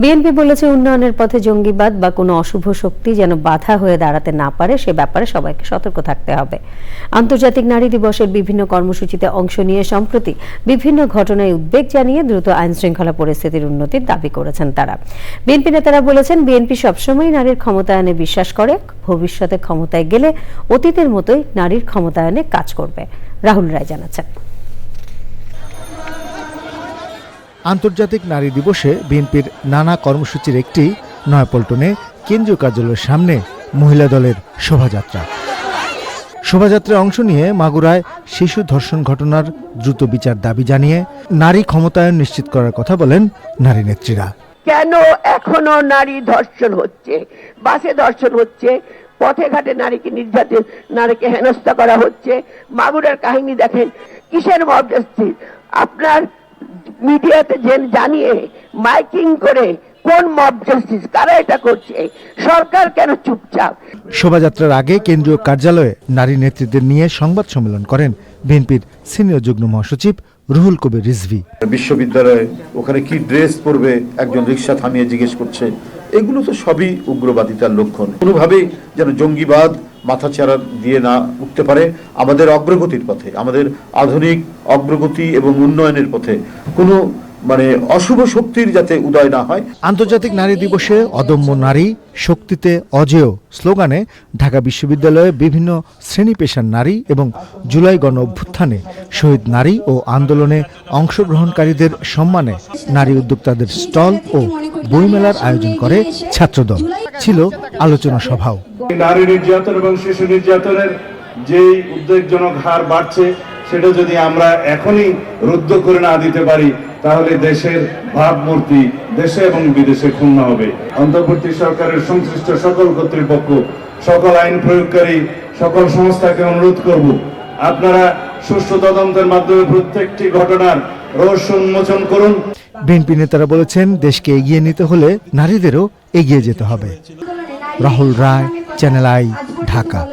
BNP বলেছে উন্নয়নের পথে জঙ্গিবাদ বা কোনো অশুভ শক্তি যেন বাধা হয়ে দাঁড়াতে না পারে, সে ব্যাপারে সবাইকে সতর্ক থাকতে হবে। আন্তর্জাতিক নারী দিবসের বিভিন্ন কর্মসূচিতে অংশ নিয়ে সম্প্রতি বিভিন্ন ঘটনায় উদ্বেগ জানিয়ে দ্রুত আইন শৃঙ্খলা পরিস্থিতির উন্নতির দাবি করেছেন তারা। বিএনপি নেতারা বলেছেন, বিএনপি সবসময় নারীর ক্ষমতায়নে বিশ্বাস করে, ভবিষ্যতে ক্ষমতায় গেলে অতীতের মতোই নারীর ক্ষমতায়নে কাজ করবে। রাহুল রায় জানাচ্ছেন। আন্তর্জাতিক নারী দিবসে বিএনপির নানা কর্মসূচির একটি নয়াপল্টনে কেন্দ্রীয় কার্যালয়ের সামনে মহিলা দলের শোভাযাত্রা। শোভাযাত্রায় অংশ নিয়ে মাগুরায় শিশু ধর্ষণ ঘটনার দ্রুত বিচার দাবি জানিয়ে নারী ক্ষমতায়ন নিশ্চিত করার কথা বলেন নারী নেত্রীরা। কেন এখনও নারী ধর্ষণ হচ্ছে? বাসে ধর্ষণ হচ্ছে? পথে ঘাটে নারীকে নির্যাতন, নারীকে হেনস্থা করা হচ্ছে? মাগুরার কাহিনী দেখেন, কিসের মব জাস্টিস আপনার মিডিয়াতে জেন- জানিয়ে মাইকিং করে কোন মব জাস্টিস কারা এটা করছে? সরকার কেন চুপচাপ? শোভাযাত্রার আগে কেন্দ্রীয় কার্যালয়ে নারী নেতৃত্বের নিয়ে সংবাদ সম্মেলন করেন বিএনপির সিনিয়র যুগ্ম মহাসচিব রুহুল কবির রিজভি। বিশ্ববিদ্যালয়ে ওখানে কি ড্রেস পরবে একজন রিক্সা থামিয়ে জিজ্ঞেস করছে এগুলো তো সবই উগ্রবাদিতার লক্ষণ। কোনোভাবেই যেন জঙ্গিবাদ মাথাচাড়া দিয়ে না উঠতে পারে, আমাদের অগ্রগতির পথে, আমাদের আধুনিক অগ্রগতি এবং উন্নয়নের পথে। কোনো মানে অশুভ শক্তির যাতে উদয় না হয়। আন্তর্জাতিক নারী দিবসে অদম্য নারী শক্তিতে অজেয় স্লোগানে ঢাকা বিশ্ববিদ্যালয়ে বিভিন্ন শ্রেণি পেশার নারী এবং জুলাই গণ অভ্যুত্থানে শহীদ নারী ও আন্দোলনে অংশগ্রহণকারীদের সম্মানে নারী উদ্যোক্তাদের স্টল ও বইমেলার আয়োজন করে ছাত্রদল। ছিল আলোচনা সভাও। নারী নির্যাতন এবং শিশু নির্যাতনের যেই উদ্বেগজনক হার বাড়ছে, সেটা যদি আমরা এখনই রুদ্ধ করে না দিতে পারি, তাহলে দেশের ভাবমূর্তি দেশে এবং বিদেশে ক্ষুণ্ণ হবে। অন্তর্বর্তী সরকারের সংশ্লিষ্ট সকল কর্তৃপক্ষ, সকল আইন প্রয়োগকারী, সকল সংস্থাকে অনুরোধ করব আপনারা সুষ্ঠু তদন্তের মাধ্যমে প্রত্যেকটি ঘটনার রহস্য উন্মোচন করুন। বিএনপি নেতারা বলেছেন, দেশকে এগিয়ে নিতে হলে নারীদেরও এগিয়ে যেতে হবে। Rahul Roy, channel I, Dhaka.